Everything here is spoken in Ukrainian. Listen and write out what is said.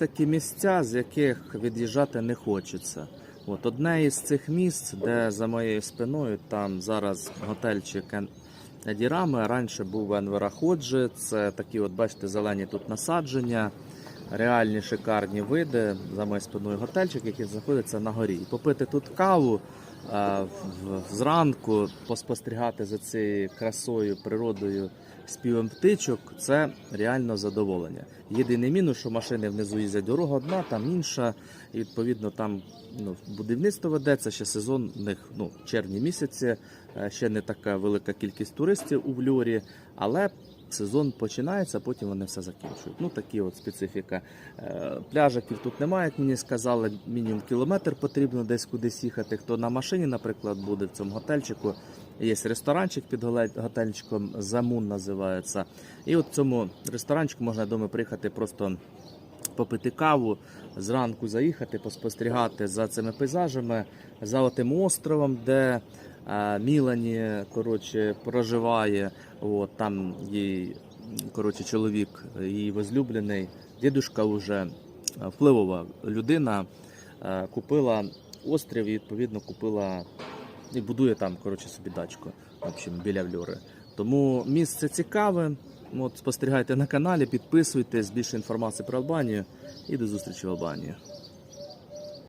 такі місця, з яких від'їжджати не хочеться. От одне із цих місць, де за моєю спиною, там зараз готельчик Едірами. Раніше був Енвера Ходжі. Це такі, от бачите, зелені тут насадження, реальні шикарні види. За моєю спиною готельчик, який знаходиться на горі. І попити тут каву в- зранку, поспостерігати за цією красою, природою, співом птичок це реально задоволення. Єдиний мінус, що машини внизу їздять дорога одна, там інша. І відповідно там ну, будівництво ведеться, ще сезон у них ну, червні місяці, е, ще не така велика кількість туристів у Вльорі, але сезон починається, потім вони все закінчують. Ну такі от специфіка. Е, Пляжиків тут немає, як мені сказали, мінімум кілометр потрібно десь кудись їхати. Хто на машині, наприклад, буде в цьому готельчику. Є ресторанчик під готельчиком, Замун називається. І от в цьому ресторанчику можна я думаю, приїхати просто попити каву, зранку заїхати, поспостерігати за цими пейзажами, за тим островом, де Мілані коротше, проживає. От, там її коротше, чоловік, її возлюблений, дідушка вже впливова людина, купила острів і відповідно купила і будує там коротше, собі дачку в общем, біля Вльори. Тому місце цікаве. От, спостерігайте на каналі, підписуйтесь, більше інформації про Албанію і до зустрічі в Албанії.